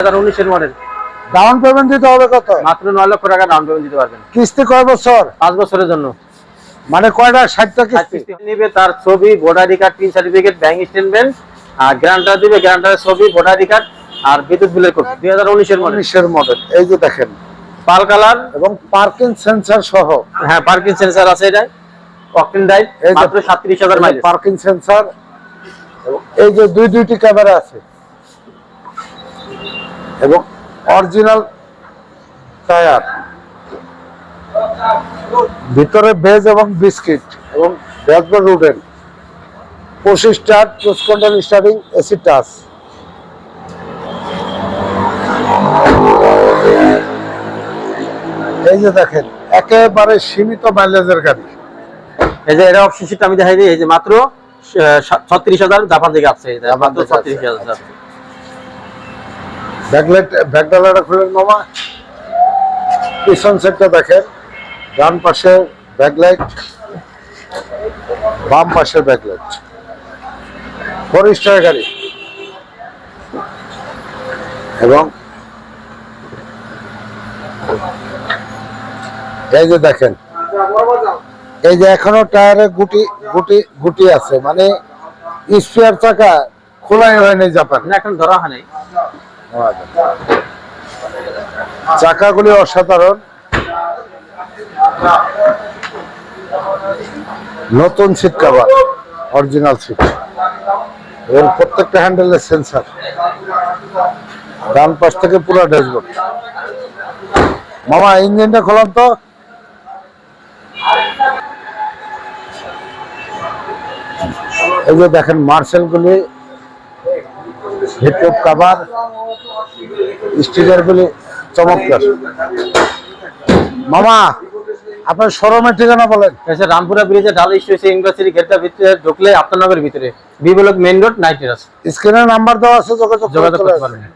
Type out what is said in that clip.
হাজার উনিশের model. Down payment দিতে হবে কত? মাত্র নয় লক্ষ টাকা ডাউন পেমেন্ট দিতে পারবেন। কিস্তি কয় বছর? পাঁচ বছরের জন্য। মানে কয়টা ষাটটা কিস্তি? নিবে তার ছবি voter card certificate bank statement আর গ্রান্টার দিবে গ্রান্টারের ছবি ভোটার কার্ড আর বিদ্যুৎ বিলের কপি দুই হাজার উনিশের মডেল উনিশের মডেল এই যে দেখেন। পাল কালার। এবং পার্কিং সেন্সার সহ। হ্যাঁ পার্কিং সেন্সার আছে এটা। অকটেন মাত্র সাতত্রিশ হাজার মাইলেজ পার্কিং সেন্সার এই যে দুই দুইটি ক্যামেরা আছে। এবং অরিজিনাল টায়ার। ভিতরে ভেজ এবং বিস্কিট এবং dashboard wooden push start cruise control steering AC touch. এই যে দেখেন একেবারে সীমিত মাইলেজের গাড়ি। এই যে এটা অপশন আমি দেখাই দিই এই যে মাত্র ছত্রিশ হাজার জাপান থেকে আসছে। মাত্র ছত্রিশ হাজার। ব্যাকলাইট, ব্যাকডালাটা খুলে মামা। পিছন সেটটা দেখেন। ডান পাশে ব্যাকলাইট, বাম পাশে ব্যাকলাইট। ফোর স্টার গাড়ি। এবং এই যে দেখেন, এই যে এখনও টায়ারে গুটি গুটি গুটি আছে। মানে স্পেয়ার চাকা খোলাই হয়নি জাপান। এখন ধরা হয় নাই। চাকাগুলি অসাধারণ। নতুন সিট কাভার অরিজিনাল সিট এবং প্রত্যেকটা হ্যান্ডেলের সেন্সার ডান পাশ থেকে পুরো ড্যাশবোর্ড মামা ইঞ্জিনটা খোলাম তো। এই যে দেখেন মার্শাল হিপহপ কাভার স্টিকার গুলি চমৎকার। মামা আপনার শোরুমের ঠিকানা বলেন। রামপুরা ব্রিজে ঢাল ইস্যু হয়েছে ইউনিভার্সিটি গেটটা ভিতরে ঢুকলে আপনার নগরের ভিতরে। B block main road night স্ক্রিনের নাম্বার দেওয়া আছে যোগাযোগ যোগাযোগ করতে পারবেন।